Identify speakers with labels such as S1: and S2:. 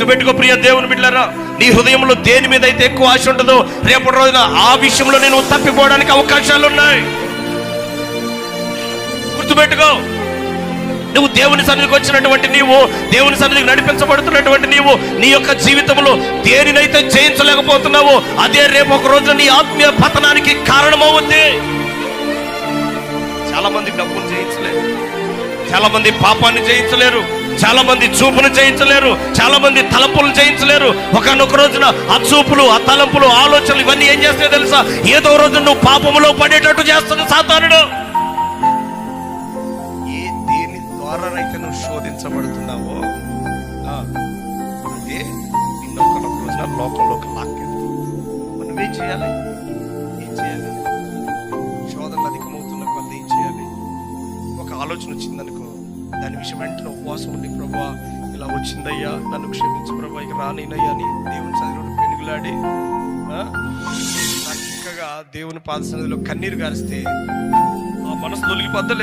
S1: గుర్తుపెట్టుకో ప్రియ దేవుని బిడ్డలారా. నీ హృదయంలో దేని మీద అయితే ఎక్కువ ఆశ ఉంటుందో రేపటి రోజున ఆ విషయంలో నేను తప్పిపోవడానికి అవకాశాలు ఉన్నాయి. గుర్తుపెట్టుకో. నువ్వు దేవుని సన్నిధికి వచ్చినటువంటి నీవు దేవుని సన్నిధికి నడిపించబడుతున్నటువంటి నీవు నీ యొక్క జీవితంలో దేనినైతే జయించలేకపోతున్నావో అదే రేపు ఒక రోజు నీ ఆత్మీయ పతనానికి కారణమవుద్ది. చాలా మంది డబ్బులు చేయించలేదు చాలా మంది పాపాన్ని జయించలేరు. చాలా మంది చూపును జయించలేరు. చాలా మంది తలంపులు జయించలేరు. ఒకనొక రోజున ఆ చూపులు ఆ తలంపులు ఆలోచనలు ఇవన్నీ ఏం చేస్తాయో తెలుసా? ఏదో రోజు నువ్వు పాపములో పడేటట్టు చేస్తుంది సాతానుడు. ఏ దేని ద్వారానైతే నువ్వు శోధించబడుతున్నావో అదే నిన్ను ఒకనొక రోజున లోకంలోకి లాక్కెళ్తుంది నువ్వేం చేయాలి? ఏం చేయాలి? శోధనలు అధికమవుతున్న కొద్ది ఏం చేయాలి? ఒక ఆలోచన వచ్చిందనుకో దాని విషయం వెంటనే ఉపవాసం ఉండి ప్రభా ఇలా వచ్చిందయ్యా నన్ను క్షమించు ప్రభా ఇక రానేనయ్యా అని దేవుని చదివిన పెనుగులాడి. ఆ, చక్కగా దేవుని పాద సన్నిధిలో కన్నీరు గారిస్తే ఆ మనసు తొలగిపోద్దా